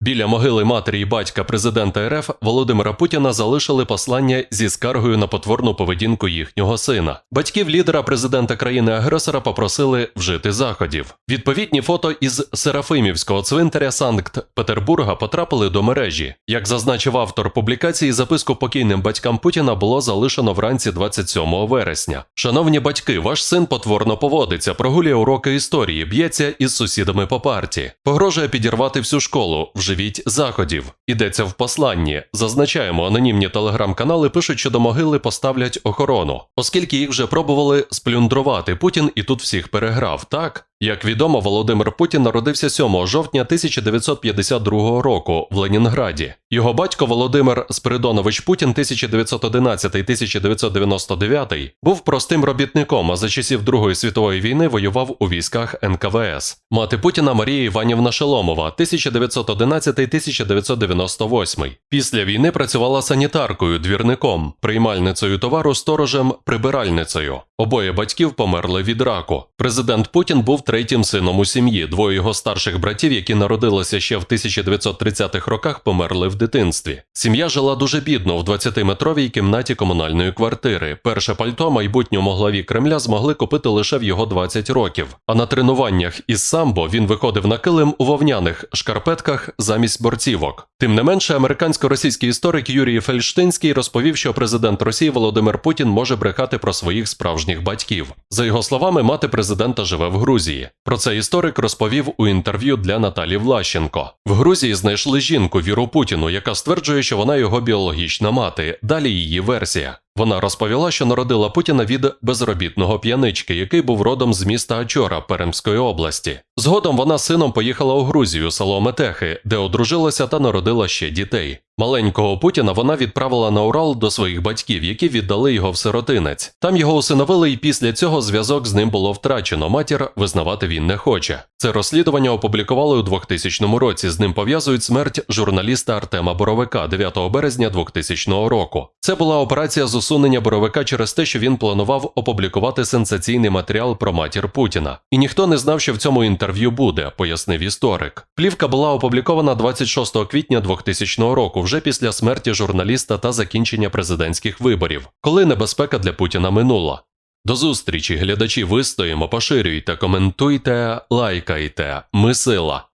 Біля могили матері і батька президента РФ Володимира Путіна залишили послання зі скаргою на потворну поведінку їхнього сина. Батьків лідера президента країни-агресора попросили вжити заходів. Відповідні фото із Серафимівського цвинтаря Санкт-Петербурга потрапили до мережі. Як зазначив автор публікації, записку покійним батькам Путіна було залишено вранці 27 вересня. Шановні батьки, ваш син потворно поводиться, прогулює уроки історії, б'ється із сусідами по парті, погрожує підірвати всю школу. Вживіть заходів. Ідеться в посланні. Зазначаємо, анонімні телеграм-канали пишуть, що до могили поставлять охорону, оскільки їх вже пробували сплюндрувати. Путін і тут всіх переграв. Так як відомо, Володимир Путін народився 7 жовтня 1952 року в Ленінграді. Його батько Володимир Спиридонович Путін 1911-1999 був простим робітником, а за часів Другої світової війни воював у військах НКВС. Мати Путіна Марія Іванівна Шеломова 1911-1998. Після війни працювала санітаркою, двірником, приймальницею товару, сторожем, прибиральницею. Обоє батьків померли від раку. Президент Путін був третім сином у сім'ї. Двоє його старших братів, які народилися ще в 1930-х роках, померли в дитинстві. Сім'я жила дуже бідно в 20-метровій кімнаті комунальної квартири. Перше пальто майбутньому главі Кремля змогли купити лише в його 20 років. А на тренуваннях із самбо він виходив на килим у вовняних шкарпетках замість борцівок. Тим не менше, американсько-російський історик Юрій Фельштинський розповів, що президент Росії Володимир Путін може брехати про своїх справжніх батьків. За його словами, мати президента живе в Грузії. Про це історик розповів у інтерв'ю для Наталі Влащенко. В Грузії знайшли жінку Віру Путіну, яка стверджує, що вона його біологічна мати. Далі її версія. Вона розповіла, що народила Путіна від безробітного п'янички, який був родом з міста Ачора Перемської області. Згодом вона з сином поїхала у Грузію, село Метехи, де одружилася та народила ще дітей. Маленького Путіна вона відправила на Урал до своїх батьків, які віддали його в сиротинець. Там його усиновили, і після цього зв'язок з ним було втрачено. Матір визнавати він не хоче. Це розслідування опублікували у 2000 році. З ним пов'язують смерть журналіста Артема Боровика 9 березня 2000 року. Це була операція з усунення Боровика через те, що він планував опублікувати сенсаційний матеріал про матір Путіна. І ніхто не знав, що в цьому інтерв'ю буде, пояснив історик. Плівка була опублікована 26 квітня 2000 року, вже після смерті журналіста та закінчення президентських виборів, коли небезпека для Путіна минула. До зустрічі, глядачі, вистоїмо, поширюйте, коментуйте, лайкайте. Ми сила.